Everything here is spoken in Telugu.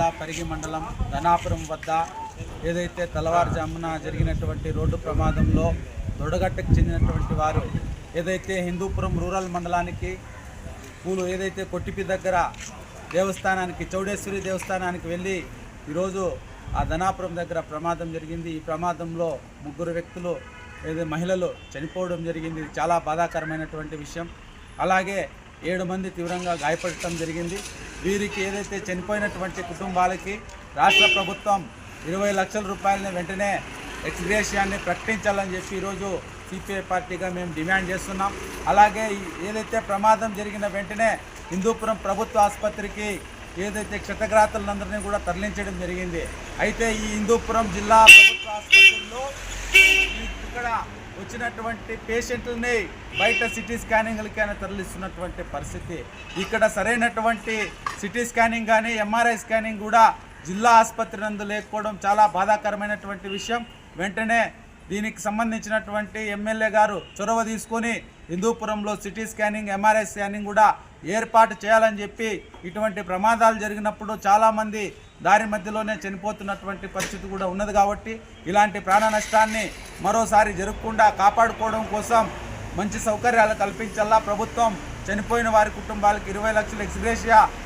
జిల్లా పరిగి మండలం ధనాపురం వద్ద ఏదైతే తెల్లవారుజామున జరిగినటువంటి రోడ్డు ప్రమాదంలో దొడగట్టకు చెందినటువంటి వారు ఏదైతే హిందూపురం రూరల్ మండలానికి పూలు ఏదైతే కొట్టిపి దగ్గర దేవస్థానానికి చౌడేశ్వరి దేవస్థానానికి వెళ్ళి ఈరోజు ఆ ధనాపురం దగ్గర ప్రమాదం జరిగింది. ఈ ప్రమాదంలో ముగ్గురు వ్యక్తులు ఏదో మహిళలు చనిపోవడం జరిగింది. చాలా బాధాకరమైనటువంటి విషయం. అలాగే ఏడు మంది తీవ్రంగా గాయపడటం జరిగింది. వీరికి ఏదైతే చనిపోయినటువంటి కుటుంబాలకి రాష్ట్ర ప్రభుత్వం ఇరవై లక్షల రూపాయలని వెంటనే ఎక్స్గ్రేషియాన్ని ప్రకటించాలని చెప్పి ఈరోజు సిపిఐ పార్టీగా మేము డిమాండ్ చేస్తున్నాం. అలాగే ఏదైతే ప్రమాదం జరిగిన వెంటనే హిందూపురం ప్రభుత్వ ఆసుపత్రికి ఏదైతే క్షతగ్రాతలందరినీ కూడా తరలించడం జరిగింది. అయితే ఈ హిందూపురం జిల్లా ప్రభుత్వ ఆసుపత్రిలో ఇక్కడ వచ్చినటువంటి పేషెంట్లని బయట సిటీ స్కానింగ్లకైనా తరలిస్తున్నటువంటి పరిస్థితి. ఇక్కడ సరైనటువంటి సిటీ స్కానింగ్ కానీ ఎంఆర్ఐ స్కానింగ్ కూడా జిల్లా ఆసుపత్రి నందు లేకపోవడం చాలా బాధాకరమైనటువంటి విషయం. వెంటనే దీనికి సంబంధించినటువంటి ఎమ్మెల్యే గారు చొరవ తీసుకొని హిందూపురంలో సిటీ స్కానింగ్ ఎంఆర్ఐ స్కానింగ్ కూడా ఏర్పాటు చేయాలని చెప్పి ఇటువంటి ప్రమాదాలు జరిగినప్పుడు చాలామంది దారి మధ్యలోనే చనిపోతున్నటువంటి పరిస్థితి కూడా ఉన్నది కాబట్టి ఇలాంటి ప్రాణ నష్టాన్ని మరోసారి జరగకుండా కాపాడుకోవడం కోసం మంచి సౌకర్యాలు కల్పించాలా ప్రభుత్వం చనిపోయిన వారి కుటుంబాలకు ఇరవై లక్షల ఎక్స్గ్రేషియా